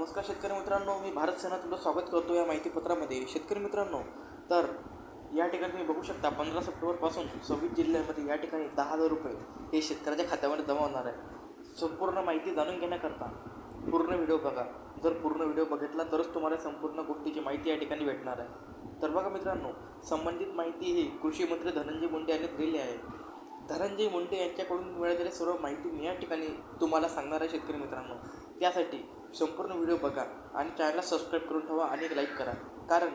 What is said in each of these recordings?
नमस्कार शेतकरी मित्रांनो मी भारत सेना तुमचं स्वागत करतो या माहितीपत्रामध्ये. शेतकरी मित्रांनो तर या ठिकाणी तुम्ही बघू शकता पंधरा सप्टेंबरपासून सव्वीस जिल्ह्यामध्ये या ठिकाणी दहा हजार रुपये हे शेतकऱ्याच्या खात्यामध्ये जमा होणार आहे. संपूर्ण माहिती जाणून घेण्याकरता पूर्ण व्हिडिओ बघा. जर पूर्ण व्हिडिओ बघितला तरच तुम्हाला संपूर्ण गोष्टीची माहिती या ठिकाणी भेटणार आहे. तर बघा मित्रांनो संबंधित माहिती ही कृषी मंत्री धनंजय मुंडे यांनी दिलेली आहे. धनंजय मुंडे यांच्याकडून मिळालेल्या सर्व माहिती मी या ठिकाणी तुम्हाला सांगणार आहे शेतकरी मित्रांनो. त्यासाठी संपूर्ण व्हिडिओ बघा आणि चॅनलला सबस्क्राईब करून ठेवा आणि लाईक करा. कारण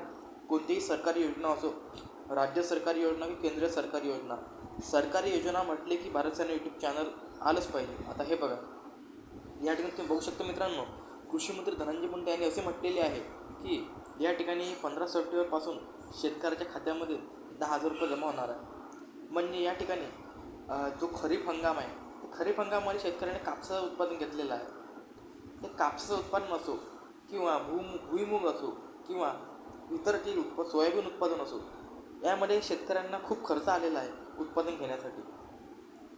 कोणतीही सरकारी योजना असो राज्य सरकारी योजना की केंद्रीय सरकारी योजना सरकारी योजना म्हटले की भारत सेना यूट्यूब चॅनल आलंच पाहिजे. आता हे बघा. या ठिकाणी तुम्ही बघू शकता मित्रांनो कृषीमंत्री धनंजय मुंडे यांनी असे म्हटलेले आहे की या ठिकाणी पंधरा सप्टेंबरपासून शेतकऱ्याच्या खात्यामध्ये दहा हजार रुपये जमा होणार आहे. म्हणजे या ठिकाणी जो खरीप हंगाम आहे खरीप हंगामामध्ये शेतकऱ्याने कापसाचं उत्पादन घेतलेलं आहे. ते कापसाचं उत्पादन असो किंवा भूम भुईमुग असो किंवा इतर जे उत्प सोयाबीन उत्पादन असो यामध्ये शेतकऱ्यांना खूप खर्च आलेला आहे उत्पादन घेण्यासाठी.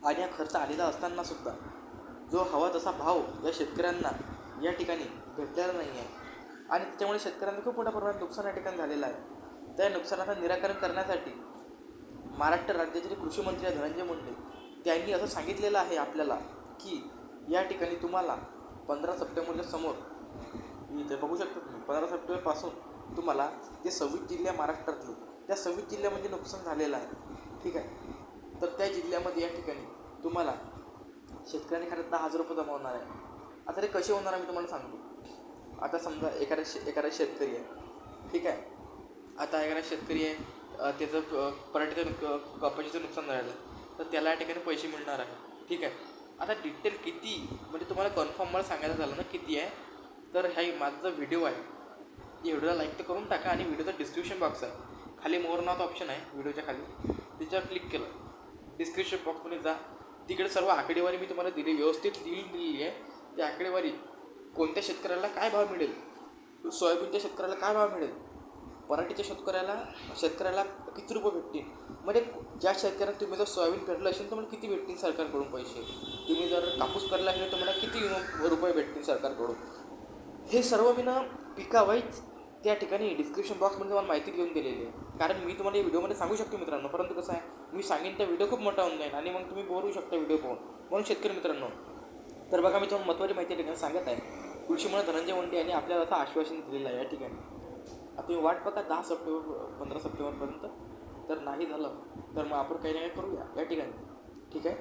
आणि हा खर्च आलेला असताना सुद्धा जो हवा तसा भाव या शेतकऱ्यांना या ठिकाणी भेटलेला नाही आहे. आणि त्याच्यामुळे शेतकऱ्यांना खूप मोठ्या प्रमाणात नुकसान या ठिकाणी झालेलं आहे. त्या नुकसानाचं निराकरण करण्यासाठी महाराष्ट्र राज्याचे कृषीमंत्री कृषी मंत्री धनंजय मुंडे त्यांनी असं सांगितलेलं आहे आपल्याला की या ठिकाणी तुम्हाला पंधरा सप्टेंबरच्या समोर इथे बघू शकता तुम्ही पंधरा सप्टेंबरपासून तुम्हाला जे सव्वीस जिल्ह्या महाराष्ट्रातले त्या सव्वीस जिल्ह्यामध्ये नुकसान झालेलं आहे ठीक आहे? तर त्या जिल्ह्यामध्ये या ठिकाणी तुम्हाला शेतकऱ्यांनी खात्यात दहा हजार रुपये जमा होणार आहे. आता ते कसे होणार आहे मी तुम्हाला सांगतो. आता समजा एखादा शे एखादा शेतकरी आहे ठीक आहे? आता एखादा शेतकरी आहे त्याचं क- पराठीचं कंपनीचं कपाशीचं नुकसान झालेलं आहे तर त्याला या ठिकाणी पैसे मिळणार आहे ठीक आहे? आता डिटेल किती? म्हणजे तुम्हाला कन्फर्म मला सांगायचं झालं ना किती आहे? तर हा माझा जो व्हिडिओ आहे. एवढ्याला व्हिडिओला लाईक तर करून टाका आणि व्हिडिओचा डिस्क्रिप्शन बॉक्स आहे खाली मोर नावाचा ऑप्शन आहे व्हिडिओच्या खाली. त्याच्यावर क्लिक केलं. डिस्क्रिप्शन बॉक्समध्ये जा. तिकडे सर्व आकडेवारी मी तुम्हाला दिली व्यवस्थित लिहून दिलेली आहे. ती आकडेवारी कोणत्या शेतकऱ्याला काय भाव मिळेल? सोयाबीनच्या शेतकऱ्याला काय भाव मिळेल? पराठीच्या शेतकऱ्याला शेतकऱ्याला किती रुपये भेटतील? म्हणजे ज्या शेतकऱ्यांना तुम्ही जर सोयाबीन पेरलं असेल तर मला किती भेटतील सरकारकडून पैसे? तुम्ही जर कापूस पेरला असेल तर मला किती रुपये भेटतील सरकारकडून? हे सर्व मी ना पिकावाईच त्या ठिकाणी डिस्क्रिप्शन बॉक्समध्ये मला माहिती देऊन दिलेली आहे. कारण मी तुम्हाला या व्हिडिओमध्ये सांगू शकतो मित्रांनो परंतु कसं आहे मी सांगेन त्या व्हिडिओ खूप मोठा होऊन जाईल आणि मग तुम्ही बोर शकता व्हिडिओ पाहून. म्हणून शेतकरी मित्रांनो तर बघा मी तुम्हाला महत्त्वाची माहिती या ठिकाणी सांगत आहे. कृषीमुळे धनंजय मुंडे यांनी आपल्याला असं आश्वासन दिलेलं आहे या ठिकाणी. तुम्ही वाट बघा दहा सप्टेंबर पंधरा सप्टेंबरपर्यंत तर नाही झालं तर मग आपण काही ना काही करूया या ठिकाणी. ठीक आहे?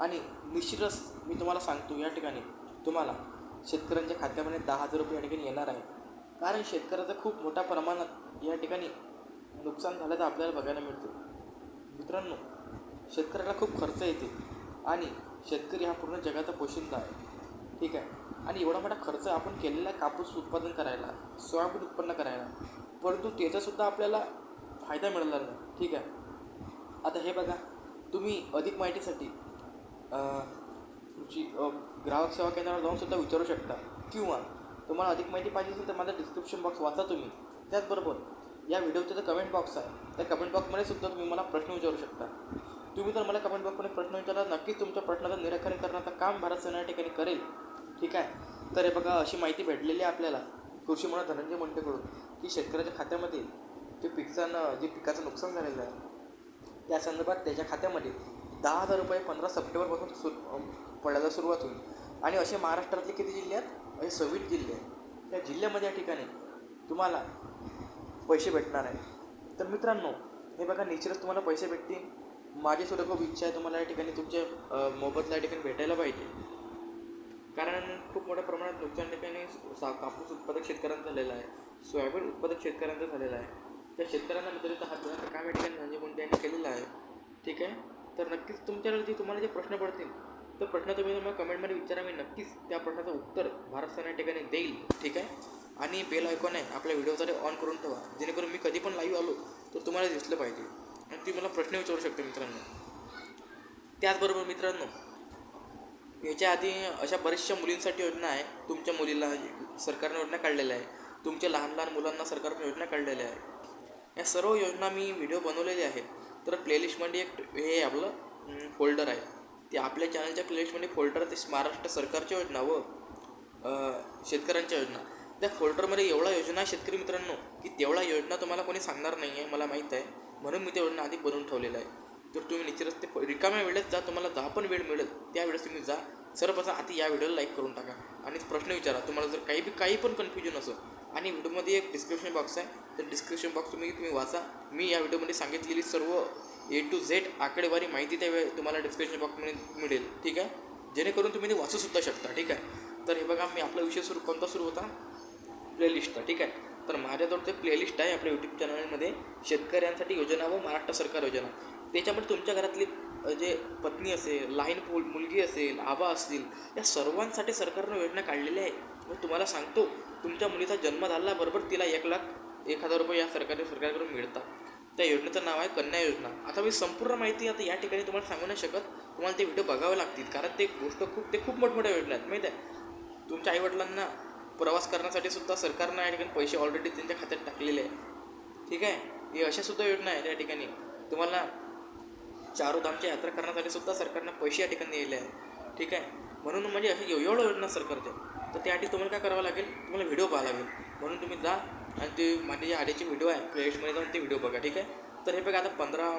आणि निश्चितच मी तुम्हाला सांगतो या ठिकाणी तुम्हाला शेतकऱ्यांच्या खात्यामध्ये दहा हजार रुपये या ठिकाणी येणार आहे कारण शेतकऱ्याचं खूप मोठ्या प्रमाणात या ठिकाणी नुकसान झाल्याचं आपल्याला बघायला मिळतं. मित्रांनो शेतकऱ्याला खूप खर्च येते आणि शेतकरी हा पूर्ण जगाचा पोशिंदा आहे. ठीक आहे? आणि एवढा मोठा खर्च आपण केलेला आहे कापूस उत्पादन करायला सोयाबीन उत्पन्न करायला. परंतु त्याचासुद्धा आपल्याला फायदा मिळाला नाही. ठीक आहे? आता हे बघा तुम्ही अधिक माहितीसाठी तुमची ग्राहक सेवा केंद्रावर जाऊनसुद्धा विचारू शकता. किंवा तुम्हाला अधिक माहिती पाहिजे असेल तर माझा डिस्क्रिप्शन बॉक्स वाचा तुम्ही. त्याचबरोबर या व्हिडिओचं जे कमेंट बॉक्स आहे त्या कमेंट बॉक्समध्ये सुद्धा तुम्ही मला प्रश्न विचारू शकता. तुम्ही जर मला कमेंट बॉक्समध्ये प्रश्न विचारला नक्कीच तुमच्या प्रश्नाचं निराकरण करण्याचं काम भारत सेना या ठिकाणी करेल. ठीक आहे. तर हे बघा अशी माहिती भेटलेली आहे आपल्याला कृषी म्हणून धनंजय मुंडेकडून की शेतकऱ्याच्या खात्यामध्ये जे पिकचं जे पिकाचं नुकसान झालेलं आहे त्या संदर्भात त्याच्या खात्यामध्ये दहा हजार रुपये पंधरा सप्टेंबरपासून सु पडायला सुरुवात होईल. आणि असे महाराष्ट्रातले किती जिल्हे आहेत? असे सव्वीस जिल्हे आहेत. त्या जिल्ह्यामध्ये या ठिकाणी तुम्हाला पैसे भेटणार आहे तर मित्रांनो हे बघा निश्चितच तुम्हाला पैसे भेटतील. माझी सुद्धा खूप इच्छा आहे तुम्हाला या ठिकाणी तुमच्या मोबदला या ठिकाणी भेटायला पाहिजे. कारण खूप मोठ्या प्रमाणात नुकसान ठिकाणी सा कापूस उत्पादक शेतकऱ्यांचं झालेलं आहे. सोयाबीन उत्पादक शेतकऱ्यांचं झालेलं आहे. त्या शेतकऱ्यांना मित्रांचा हात देण्याचं काम या ठिकाणी धनंजय मुंडे यांनी केलेलं आहे. ठीक आहे? तर नक्कीच तुमच्याकडे जे तुम्हाला जे प्रश्न पडतील तर प्रश्न तुम्ही तुम्हाला कमेंटमध्ये विचारा. मी नक्कीच त्या प्रश्नाचं उत्तर भारत सरकार या ठिकाणी देईल. ठीक आहे? आणि बेल आयकॉन आहे आपल्या व्हिडिओसाठी ऑन करून ठेवा. जेणेकरून मी कधी पण लाईव्ह आलो तर तुम्हाला दिसलं पाहिजे. आणि तुम्ही मला प्रश्न विचारू शकते मित्रांनो. त्याचबरोबर मित्रांनो याच्या आधी अशा बऱ्याचशा मुलींसाठी योजना आहे. तुमच्या मुलीला सरकारने योजना काढलेल्या आहे. तुमच्या लहान लहान मुलांना सरकारने योजना काढलेल्या आहे. या सर्व योजना मी व्हिडिओ बनवलेले आहेत. तर प्लेलिस्टमध्ये एक हे आपलं फोल्डर आहे. ते आपल्या चॅनलच्या प्लेलिस्टमध्ये फोल्डर ते महाराष्ट्र सरकारच्या योजना व शेतकऱ्यांच्या योजना. त्या फोल्डरमध्ये एवढा योजना आहे शेतकरी मित्रांनो की तेवढा योजना तुम्हाला कोणी सांगणार नाही आहे मला माहीत आहे. म्हणून मी त्या योजना आधी बनवून ठेवलेलं आहे तर तुम्ही निश्चितच ते रिकाम्या वेळेत जा तुम्हाला दहा पण वेळ मिळेल त्यावेळेस तुम्ही जा. सर्वप्रथम आधी या व्हिडिओला लाईक करून टाका. आणि प्रश्न विचारा. तुम्हाला जर काही बी काही पण कन्फ्युजन असो आणि व्हिडिओमध्ये एक डिस्क्रिप्शन बॉक्स आहे तर डिस्क्रिप्शन बॉक्स तुम्ही तुम्ही वाचा. मी या व्हिडिओमध्ये सांगितलेली सर्व ए टू झेड आकडेवारी माहिती त्यावेळी तुम्हाला डिस्क्रिप्शन बॉक्समध्ये मिळेल. ठीक आहे? जेणेकरून तुम्ही ते वाचूसुद्धा शकता. ठीक आहे? तर हे बघा मी आपला विषय सुरू कोणता सुरू होता? प्लेलिस्टचा ठीक आहे? तर माझ्याजवळ ते प्लेलिस्ट आहे आपल्या यूट्यूब चॅनलमध्ये शेतकऱ्यांसाठी योजना व महाराष्ट्र सरकार योजना. त्याच्यामध्ये तुमच्या घरातली जे पत्नी असेल लहान पोल मुलगी असेल आबा असतील या सर्वांसाठी सरकारनं योजना काढलेल्या आहे मी तुम्हाला सांगतो तुमच्या मुलीचा जन्म झाल्याबरोबर तिला एक लाख एक हजार रुपये या सरकारी सरकारकडून मिळतात. त्या योजनेचं नाव आहे कन्या योजना. आता मी संपूर्ण माहिती आता या ठिकाणी तुम्हाला सांगू नाही शकत. तुम्हाला ते व्हिडिओ बघावे लागतील कारण ते गोष्ट खूप ते खूप मोठमोठ्या योजना आहेत माहीत आहे? तुमच्या आईवडिलांना प्रवास करण्यासाठी सुद्धा सरकारनं या ठिकाणी पैसे ऑलरेडी त्यांच्या खात्यात टाकलेले आहे ठीक आहे? हे अशा सुद्धा योजना आहेत या ठिकाणी. तुम्हाला चारोधामची यात्रा करण्यासाठी सुद्धा सरकारनं पैसे या ठिकाणी दिलेले आहे ठीक आहे? म्हणून म्हणजे असे एवढं योजना सरकारच्या तर त्यासाठी तुम्हाला काय करावं लागेल? तुम्हाला व्हिडिओ पाहावा लागेल. म्हणून तुम्ही जा आणि ते माझे जे आधीचे व्हिडिओ आहे. प्लेलिस्टमध्ये जाऊन ते व्हिडिओ बघा. ठीक आहे? तर हे बघा आता पंधरा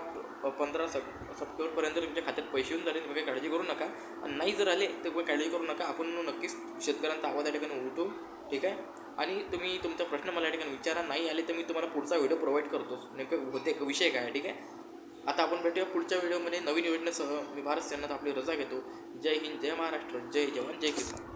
पंधरा सप सप्टेंबरपर्यंत तुमच्या खात्यात पैसे येऊन झाले तुम्ही काही काळजी करू नका. आणि नाही जर आले तर काही काळजी करू नका. आपण नक्कीच शेतकऱ्यांचा आवाज या ठिकाणी उठू ठीक आहे? आणि तुम्ही तुमचा प्रश्न मला या ठिकाणी विचारा. नाही आले तर मी तुम्हाला पुढचा व्हिडिओ प्रोव्हाइड करतो नेमकं होते विषय काय ठीक आहे? आता आपण भेटूया पुढच्या व्हिडिओमध्ये. नवीन योजनेसह मी भारत सेनात आपली रजा घेतो. जय हिंद जय महाराष्ट्र जय जवान जय किसान.